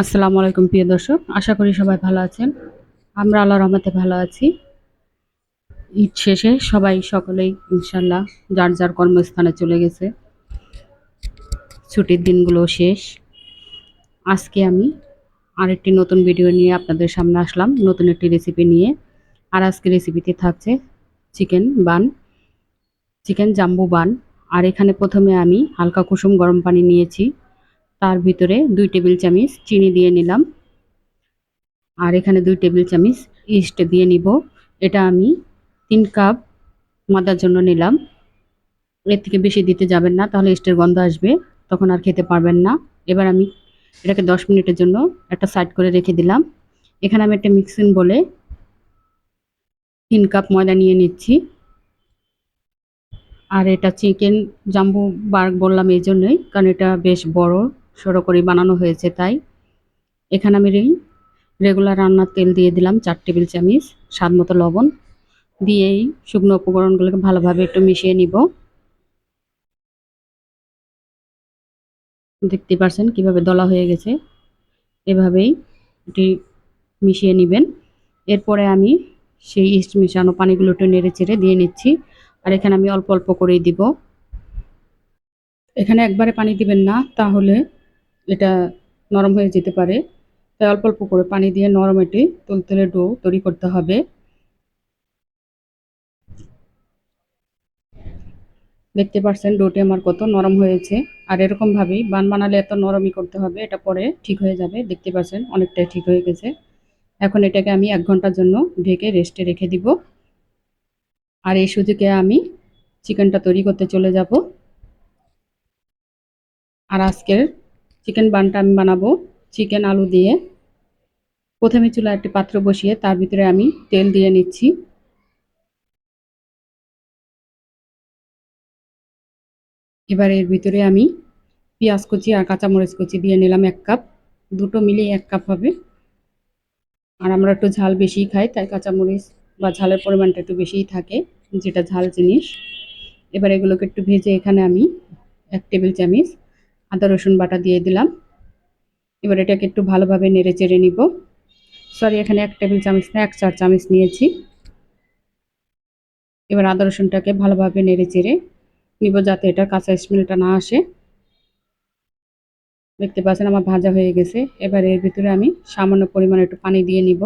আসসালামু আলাইকুম, প্রিয় দর্শক। আশা করি সবাই ভালো আছেন। আমরা আল্লাহ রহমতে ভালো আছি। ঈদ শেষে সবাই সকলেই ইনশাল্লাহ যার যার কর্মস্থানে চলে গেছে। ছুটির দিনগুলো শেষ। আজকে আমি আরেকটি নতুন ভিডিও নিয়ে আপনাদের সামনে আসলাম, নতুন একটি রেসিপি নিয়ে। আর আজকে রেসিপিতে থাকছে চিকেন বান চিকেন জাম্বু বান আর এখানে প্রথমে আমি হালকা কুসুম গরম পানি নিয়েছি। তার ভিতরে দুই টেবিল চামচ চিনি দিয়ে নিলাম। আর এখানে দুই টেবিল চামচ ইস্ট দিয়ে নিব। এটা আমি তিন কাপ মাদার জন্য নিলাম। এর থেকে বেশি দিতে যাবেন না, তাহলে ইস্টের গন্ধ আসবে, তখন আর খেতে পারবেন না। এবার আমি এটাকে দশ মিনিটের জন্য একটা সাইড করে রেখে দিলাম। এখানে আমি একটা মিক্সিং বলে তিন কাপ ময়দা নিয়ে নিচ্ছি। আর এটা চিকেন জাম্বু বার্গ বললাম এই জন্যই, কারণ এটা বেশ বড় সরো করে বানানো হয়েছে তাই। এখানে আমি রেগুলার রান্নার তেল দিয়ে দিলাম চার টেবিল চামচ স্বাদ মতো লবণ। দিয়েই শুকনো উপকরণগুলোকে ভালোভাবে একটু মিশিয়ে নিব। দেখতে পারছেন কীভাবে দলা হয়ে গেছে? এভাবেই এটি মিশিয়ে নেবেন। এরপরে আমি সেই ইস্ট মিশানো পানিগুলো একটু নেড়ে চেড়ে দিয়ে নিচ্ছি। আর এখানে আমি অল্প অল্প করেই দিব। এখানে একবারে পানি দিবেন না, তাহলে এটা নরম হয়ে যেতে পারে। তাই অল্প অল্প করে পানি দিয়ে নরম এটি তুলতুলে ডো তৈরি করতে হবে। দেখতে পাচ্ছেন ডোটি আমার কত নরম হয়েছে। আর এরকমভাবেই বান বানালে এত নরমই করতে হবে, এটা পরে ঠিক হয়ে যাবে। দেখতে পাচ্ছেন অনেকটাই ঠিক হয়ে গেছে। এখন এটাকে আমি এক ঘণ্টার জন্য ঢেকে রেস্টে রেখে দিব। আর এই সুযোগে আমি চিকেনটা তৈরি করতে চলে যাব। আর আজকের চিকেন বানটা আমি বানাবো। চিকেন আলু দিয়ে। প্রথমে চুলা একটি পাত্র বসিয়ে তার ভিতরে আমি তেল দিয়ে নিচ্ছি। এবার এর ভিতরে আমি পেঁয়াজ কুচি আর কাঁচামরিচ কুচি দিয়ে নিলাম এক কাপ। দুটো মিলিয়ে এক কাপ হবে। আর আমরা একটু ঝাল বেশি খাই, তাই কাঁচামরিচ বা ঝালের পরিমাণটা একটু বেশিই থাকে, যেটা ঝাল জিনিস। এবার এগুলোকে একটু ভেজে এখানে আমি এক টেবিল চামচ আদা, রসুন বাটা দিয়ে দিলাম। এবার এটাকে একটু ভালোভাবে নেড়ে চেড়ে নিব। সরি এখানে এক টেবিল চামচ না, এক চার চামচ নিয়েছি। এবার আদা, রসুনটাকে ভালোভাবে নেড়ে চেড়ে নিব যাতে এটা কাঁচা স্মেলটা না আসে। দেখতে পাচ্ছেন আমার ভাজা হয়ে গেছে। এবার এর ভিতরে আমি সামান্য পরিমাণে একটু পানি দিয়ে নিব।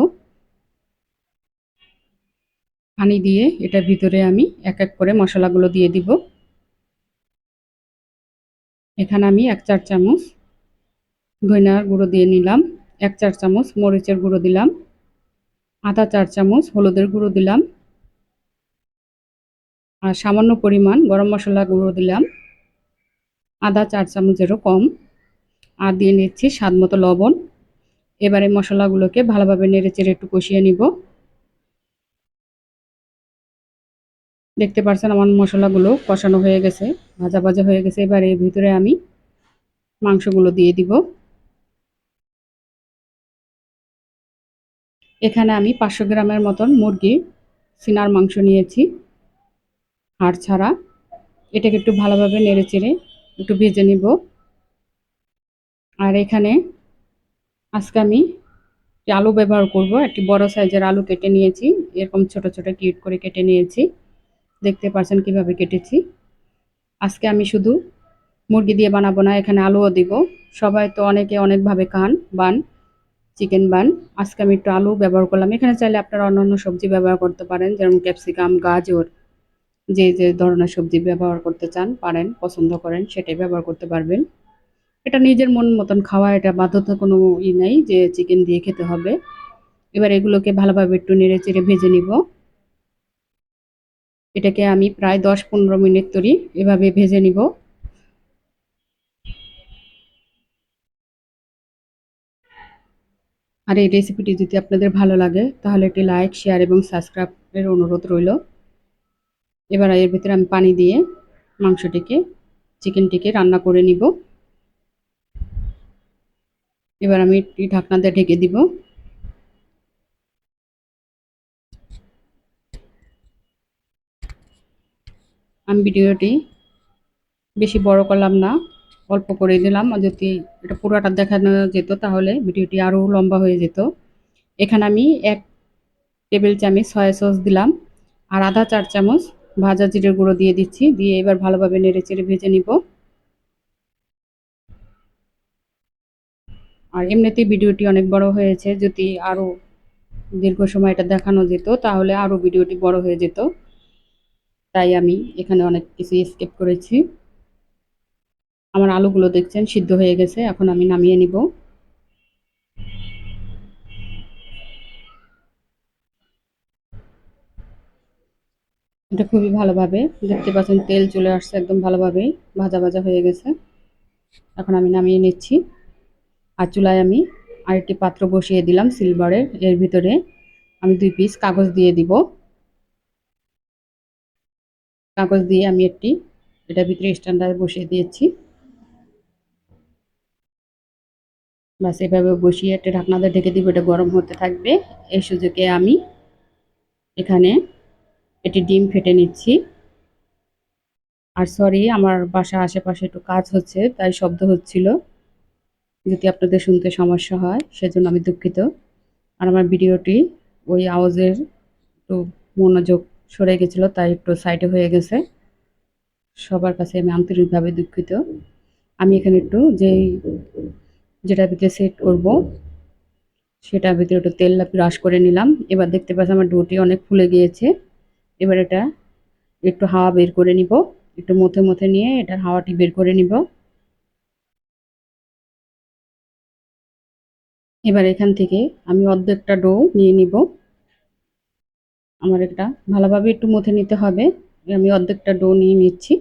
পানি দিয়ে এটার ভিতরে আমি এক এক করে মশলাগুলো দিয়ে দিব। এখানে আমি এক চার চামচ ধনিয়ার গুঁড়ো দিয়ে নিলাম, এক চার চামচ মরিচের গুঁড়ো দিলাম, আধা চার চামচ হলুদের গুঁড়ো দিলাম, আর সামান্য পরিমাণ গরম মশলা গুঁড়ো দিলাম, আধা চার চামচেরও কম, আর দিয়ে নিচ্ছি স্বাদ মতো লবণ। এবারে মশলাগুলোকে ভালোভাবে নেড়ে চেড়ে একটু কষিয়ে নিব। দেখতে পারছেন আমার মশলাগুলো কষানো হয়ে গেছে। ভাজা ভাজা হয়ে গেছে। এবার এর ভিতরে আমি মাংসগুলো দিয়ে দিব। এখানে আমি পাঁচশো গ্রামের মতন মুরগি, সিনার মাংস নিয়েছি। হাড় ছাড়া এটাকে একটু ভালোভাবে নেড়ে চেড়ে একটু ভেজে নিব। আর এখানে আজকে আমি আলু ব্যবহার করব, একটি বড় সাইজের আলু কেটে নিয়েছি। এরকম ছোট ছোট কিউট করে কেটে নিয়েছি। দেখতে পাচ্ছেন কীভাবে কেটেছি। আজকে আমি শুধু মুরগি দিয়ে বানাবো না, এখানে আলুও দিব। সবাই তো অনেকে অনেকভাবে খান, বান চিকেন বান। আজকে আমি একটু আলু ব্যবহার করলাম। এখানে চাইলে আপনারা অন্যান্য সবজি ব্যবহার করতে পারেন, যেমন ক্যাপসিকাম, গাজর, যে যে ধরনের সবজি ব্যবহার করতে চান, পারেন, পছন্দ করেন, সেটাই ব্যবহার করতে পারবেন। এটা নিজের মন মতন খাওয়া, এটা বাধ্যতা কোনো ই নেই যে চিকেন দিয়ে খেতে হবে। এবার এগুলোকে ভালোভাবে একটু নেড়ে চেড়ে ভেজে নিব। এটাকে আমি প্রায় দশ পনেরো মিনিট তরি এভাবে ভেজে নিব। আর এই রেসিপিটি যদি আপনাদের ভালো লাগে, তাহলে একটি লাইক, শেয়ার এবং সাবস্ক্রাইবের অনুরোধ রইল। এবার এর ভিতরে আমি পানি দিয়ে মাংসটিকে, চিকেনটিকে রান্না করে নিব। এবার আমি ঢাকনা দিয়ে ঢেকে দিব। আমি ভিডিওটি বেশি বড় করলাম না, অল্প করে দিলাম। যদি এটা পুরোটা দেখানো যেত, তাহলে ভিডিওটি আরও লম্বা হয়ে যেত। এখানে আমি এক টেবিল চামচ সয়া সস দিলাম আর আধা চার চামচ ভাজা জিরের গুঁড়ো দিয়ে দিচ্ছি। দিয়ে এবার ভালোভাবে নেড়ে চেড়ে ভেজে নিব। আর এমনিতেই ভিডিওটি অনেক বড় হয়েছে। যদি আরও দীর্ঘ সময় এটা দেখানো যেত, তাহলে আরও ভিডিওটি বড় হয়ে যেত। তাই আমি এখানে অনেক কিছু স্কেপ করেছি। আমার আলুগুলো দেখছেন, সিদ্ধ হয়ে গেছে, এখন আমি নামিয়ে নিব। এটা খুবই ভালোভাবে, দেখতে পাচ্ছেন তেল চলে আসছে একদম ভালোভাবেই, ভাজা ভাজা হয়ে গেছে। এখন আমি নামিয়ে নিচ্ছি। আর চুলায় আমি আরেকটি পাত্র বসিয়ে দিলাম সিলভারের এর ভিতরে। আমি দুই পিস কাগজ দিয়ে দিব। কাগজ দিয়ে আমি একটি, এটা ভিতরে স্ট্যান্ডার্ড বসিয়ে দিয়েছি। বাস এভাবে বসিয়ে একটা ঢাকনাতে ঢেকে দিব, এটা গরম হতে থাকবে। এই সুযোগে আমি এখানে এটি ডিম ফেটে নিচ্ছি। আর সরি আমার বাসা আশেপাশে একটু কাজ হচ্ছে, তাই শব্দ হচ্ছিল। যদি আপনাদের শুনতে সমস্যা হয়, সেজন্য আমি দুঃখিত। আর আমার ভিডিওটি ওই আওয়াজের একটু মনোযোগ সরে গেছিল, তাই একটু সাইডে হয়ে গেছে। সবার কাছে আমি আন্তরিকভাবে দুঃখিত। আমি এখানে একটু যেই যেটা ভিতরে সেট করব, সেটার ভিতরে একটু তেল ব্রাশ করে নিলাম। এবার দেখতে পাচ্ছি আমার ডোটি অনেক ফুলে গিয়েছে। এবার এটা একটু হাওয়া বের করে নিব। একটু মথে মথে নিয়ে এটার হাওয়াটি বের করে নিব। এবার এখান থেকে আমি অর্ধেকটা ডো নিয়ে নিব। আমার এটা ভালোভাবে একটু মথে নিতে হবে। আমি অর্ধেকটা ডো নিয়ে নিচ্ছি।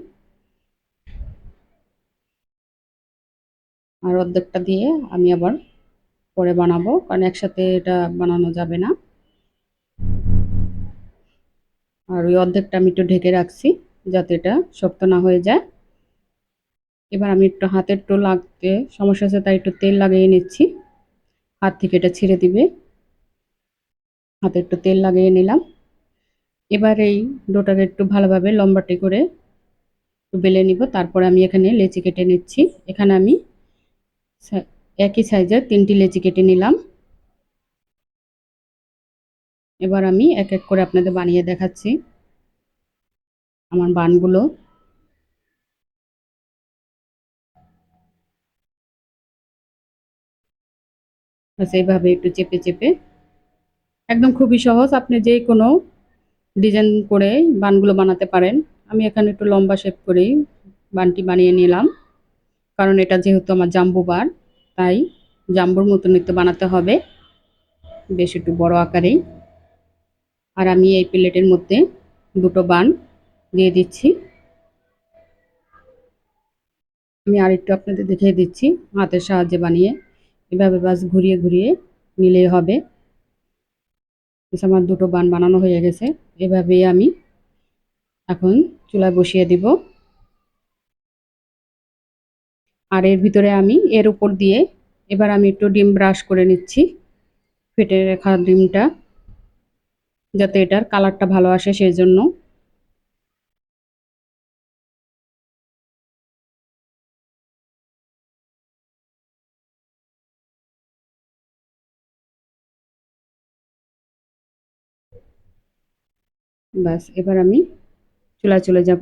আর অর্ধেকটা দিয়ে আমি আবার পরে বানাবো, কারণ একসাথে এটা বানানো যাবে না। আর ওই অর্ধেকটা আমি একটু ঢেকে রাখছি, যাতে এটা শক্ত না হয়ে যায়। এবার আমি একটু হাতের একটু লাগতে, সমস্যা আছে তাই একটু তেল লাগিয়ে নিচ্ছি। হাত থেকে এটা ছেড়ে দিবে। হাতে একটু তেল লাগিয়ে নিলাম। এবার এই ডোটাকে একটু ভালোভাবে লম্বাটি করে একটু বেলে নিব। তারপরে আমি এখানে লেচি কেটে নিচ্ছি। এখানে আমি একই সাইজের তিনটি লেচি কেটে নিলাম। এবার আমি এক এক করে আপনাদের বানিয়ে দেখাচ্ছি আমার বানগুলো। এইভাবে একটু চেপে চেপে। একদম খুবই সহজ। আপনি যে কোনো ডিজাইন করে বানগুলো বানাতে পারেন। আমি এখানে একটু লম্বা শেপ করেই বানটি বানিয়ে নিলাম। কারণ এটা যেহেতু আমার জাম্বু বার, তাই জাম্বুর মতন একটু বানাতে হবে। বেশ একটু বড় আকারেই আর আমি এই প্লেটের মধ্যে দুটো বান দিয়ে দিচ্ছি। আমি আরেকটু আপনাদের দেখিয়ে দিচ্ছি, হাতের সাহায্যে বানিয়ে। এভাবে বাস ঘুরিয়ে ঘুরিয়ে নিলেই হবে। আমার দুটো বান বানানো হয়ে গেছে, এভাবেই আমি এখন চুলা বসিয়ে দিব। আর এর ভিতরে আমি এর উপর দিয়ে এবার আমি একটু ডিম ব্রাশ করে নিচ্ছি, ফেটে রাখা ডিমটা, যাতে এটার কালারটা ভালো আসে সেই জন্য বাস এবার আমি চুলায় চলে যাব।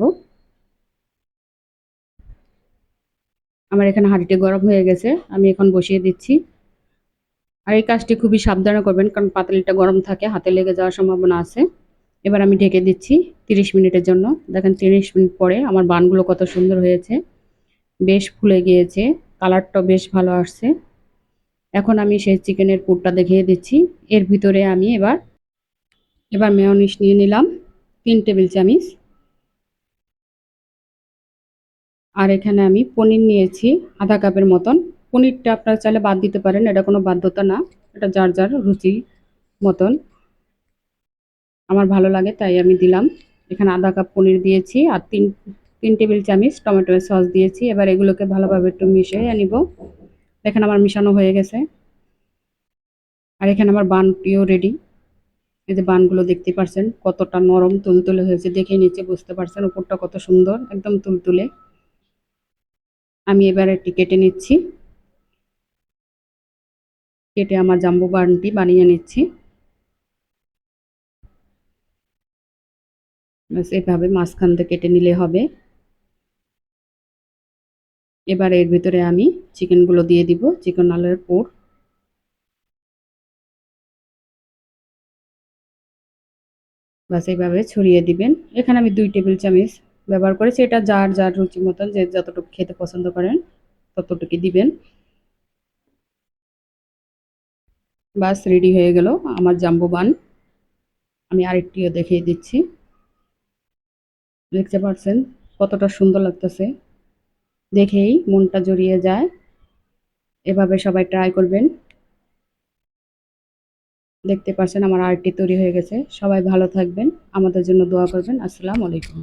আমার এখানে হাঁড়িটি গরম হয়ে গেছে, আমি এখন বসিয়ে দিচ্ছি। আর এই কাজটি খুবই সাবধানে করবেন, কারণ পাতালিটা গরম থাকে, হাতে লেগে যাওয়ার সম্ভাবনা আছে। এবার আমি ঢেকে দিচ্ছি তিরিশ মিনিটের জন্য। দেখেন তিরিশ মিনিট পরে আমার বানগুলো কত সুন্দর হয়েছে, বেশ ফুলে গিয়েছে, কালারটাও বেশ ভালো আসছে। এখন আমি সেই চিকেনের পুরটা দেখিয়ে দিচ্ছি। এর ভিতরে আমি এবার এবার মেয়নিস নিয়ে নিলাম। তিন টেবিল চামিচ। আর এখানে আমি পনির নিয়েছি, আধা কাপের মতন। পনিরটা আপনারা চাইলে বাদ দিতে পারেন, এটা কোনো বাধ্যতা না। এটা যার যার রুচি মতন। আমার ভালো লাগে, তাই আমি দিলাম। এখানে আধা কাপ পনির দিয়েছি আর তিন তিন টেবিল চামিচ টমেটো সস দিয়েছি। এবার এগুলোকে ভালোভাবে একটু মিশিয়ে নিব দেখেন আমার মিশানো হয়ে গেছে। আর এখানে আমার বানটিও রেডি এই যে বানগুলো দেখতে পারছেন, কতটা নরম তুলতুলে হয়েছে, দেখে নিচে বুঝতে পারছেন উপরটা কত সুন্দর, একদম তুলতুলে। আমি এবার এটি কেটে নিচ্ছি। কেটে আমার জাম্বু বানটি বানিয়ে নিচ্ছি। ব্যাস, এভাবে মাঝখান থেকে কেটে নিলে হবে। এবার এর ভিতরে আমি চিকেনগুলো দিয়ে দিব চিকেন আলুর পুর। বাস এইভাবে ছড়িয়ে দিবেন। এখানে আমি দুই টেবিল চামচ ব্যবহার করেছি। এটা যার যার রুচি মতন, যে যতটুকু খেতে পছন্দ করেন ততটুকু দিবেন। বাস রেডি হয়ে গেল আমার জাম্বু বান। আমি আরেকটিও দেখিয়ে দিচ্ছি। দেখতে পাচ্ছেন কতটা সুন্দর লাগতেছে। দেখেই মনটা জড়িয়ে যায়। এভাবে সবাই ট্রাই করবেন। দেখতে পাচ্ছেন আমার আর্টটি তৈরি হয়ে গেছে। সবাই ভালো থাকবেন। আমাদের জন্য দোয়া করবেন। আসসালামু আলাইকুম।